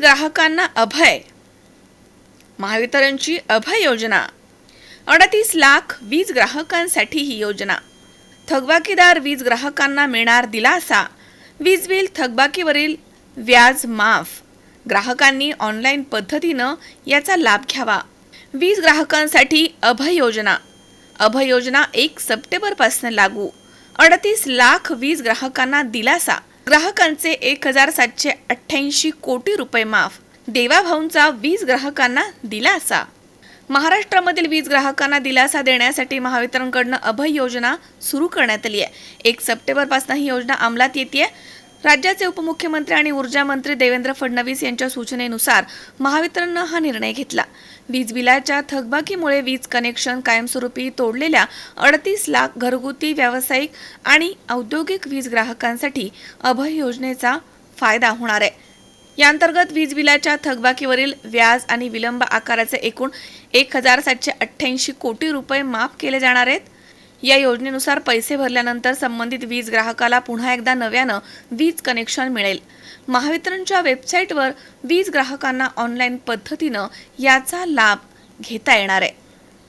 ग्राहकांना अभय. महावितरणची अभय योजना. अडतीस लाख वीज ग्राहकांसाठी ही योजना. थकबाकीदार वीज ग्राहकांना मिळणार दिलासा. वीज बिल थकबाकीवरील व्याज माफ. ग्राहकांनी ऑनलाईन पद्धतीनं याचा लाभ घ्यावा. वीज ग्राहकांसाठी अभय योजना. अभय योजना एक सप्टेंबरपासून लागू. अडतीस लाख वीज ग्राहकांना दिलासा. ग्राहकांचे एक हजार सातशे अठ्ठ्याऐंशी कोटी रुपये माफ. देवाभाऊंचा वीज ग्राहकांना दिलासा. महाराष्ट्रामधील वीज ग्राहकांना दिलासा देण्यासाठी महावितरणकडनं अभय योजना सुरू करण्यात आली आहे एक सप्टेंबरपासून ही योजना अंमलात येते आहे राज्याचे उपमुख्यमंत्री आणि ऊर्जा मंत्री देवेंद्र फडणवीस यांच्या सूचनेनुसार महावितरणनं हा निर्णय घेतला. वीज बिलाच्या थकबाकीमुळे वीज कनेक्शन कायमस्वरूपी तोडलेल्या अडतीस लाख घरगुती व्यावसायिक आणि औद्योगिक वीज ग्राहकांसाठी अभय योजनेचा फायदा होणार आहे. या अंतर्गत वीज बिलाच्या थकबाकीवरील व्याज आणि विलंब आकाराचे एकूण एक हजार सातशे अठ्ठ्याऐंशी कोटी रुपये माफ केले जाणार आहेत. या योजनेनुसार पैसे भरल्यानंतर संबंधित वीज ग्राहकाला पुन्हा एकदा नव्यानं वीज कनेक्शन मिळेल. महावितरणच्या वेबसाईटवर वीज ग्राहकांना ऑनलाईन पद्धतीनं याचा लाभ घेता येणार आहे.